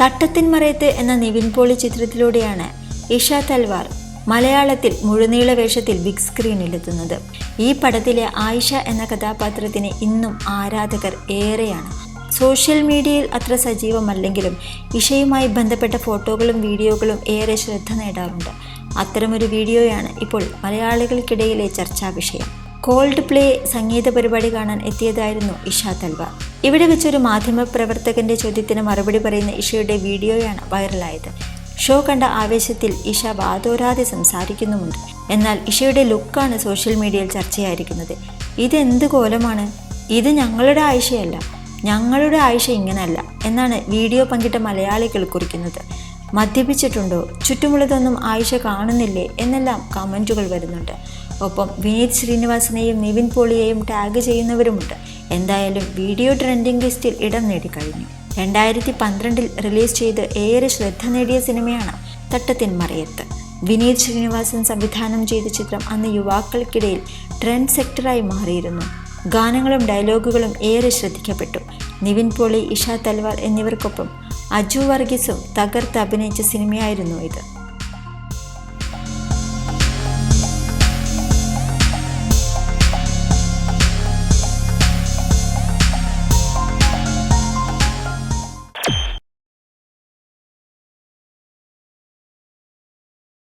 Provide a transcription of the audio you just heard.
തട്ടത്തിൻ മറയത്ത് എന്ന നിവിൻ പോളി ചിത്രത്തിലൂടെയാണ് ഇഷ തൽവാർ മലയാളത്തിൽ മുഴുനീള വേഷത്തിൽ ബിഗ് സ്ക്രീനിലെത്തുന്നത് ഈ പടത്തിലെ ആയിഷ എന്ന കഥാപാത്രത്തിന് ഇന്നും ആരാധകർ ഏറെയാണ്. സോഷ്യൽ മീഡിയയിൽ അത്ര സജീവമല്ലെങ്കിലും ഇഷയുമായി ബന്ധപ്പെട്ട ഫോട്ടോകളും വീഡിയോകളും ഏറെ ശ്രദ്ധ നേടാറുണ്ട്. അത്തരമൊരു വീഡിയോയാണ് ഇപ്പോൾ മലയാളികൾക്കിടയിലെ ചർച്ചാ വിഷയം. കോൾഡ് പ്ലേ സംഗീത പരിപാടി കാണാൻ എത്തിയതായിരുന്നു ഇഷ തൽവ. ഇവിടെ വെച്ചൊരു മാധ്യമപ്രവർത്തകന്റെ ചോദ്യത്തിന് മറുപടി പറയുന്ന ഇഷയുടെ വീഡിയോയാണ് വൈറലായത്. ഷോ കണ്ട ആവേശത്തിൽ ഇഷ വാതോരാതെ സംസാരിക്കുന്നുമുണ്ട്. എന്നാൽ ഇഷയുടെ ലുക്കാണ് സോഷ്യൽ മീഡിയയിൽ ചർച്ചയായിരിക്കുന്നത്. ഇതെന്ത് കോലമാണ്? ഇത് ഞങ്ങളുടെ ആയിഷയല്ല ഞങ്ങളുടെ ആയിഷ ഇങ്ങനല്ല എന്നാണ് വീഡിയോ പങ്കിട്ട മലയാളികൾ കുറിക്കുന്നത്. മദ്യപിച്ചിട്ടുണ്ടോ? ചുറ്റുമുള്ളതൊന്നും ആയിഷ കാണുന്നില്ലേ? എന്നെല്ലാം കമന്റുകൾ വരുന്നുണ്ട്. ഒപ്പം വിനീത് ശ്രീനിവാസനെയും നിവിൻ പോളിയെയും ടാഗ് ചെയ്യുന്നവരുമുണ്ട്. എന്തായാലും വീഡിയോ ട്രെൻഡിംഗ് ലിസ്റ്റിൽ ഇടം നേടിക്കഴിഞ്ഞു. രണ്ടായിരത്തി പന്ത്രണ്ടിൽ റിലീസ് ചെയ്ത് ഏറെ ശ്രദ്ധ നേടിയ സിനിമയാണ് തട്ടത്തിൻ മറയത്ത്. വിനീത് ശ്രീനിവാസൻ സംവിധാനം ചെയ്ത ചിത്രം അന്ന് യുവാക്കൾക്കിടയിൽ ട്രെൻഡ് സെക്ടറായി മാറിയിരുന്നു. ഗാനങ്ങളും ഡയലോഗുകളും ഏറെ ശ്രദ്ധിക്കപ്പെട്ടു. നിവിൻ പോളി ഇഷ തൽവാർ എന്നിവർക്കൊപ്പം അജു വർഗീസും തകർത്ത് അഭിനയിച്ച സിനിമയായിരുന്നു ഇത്.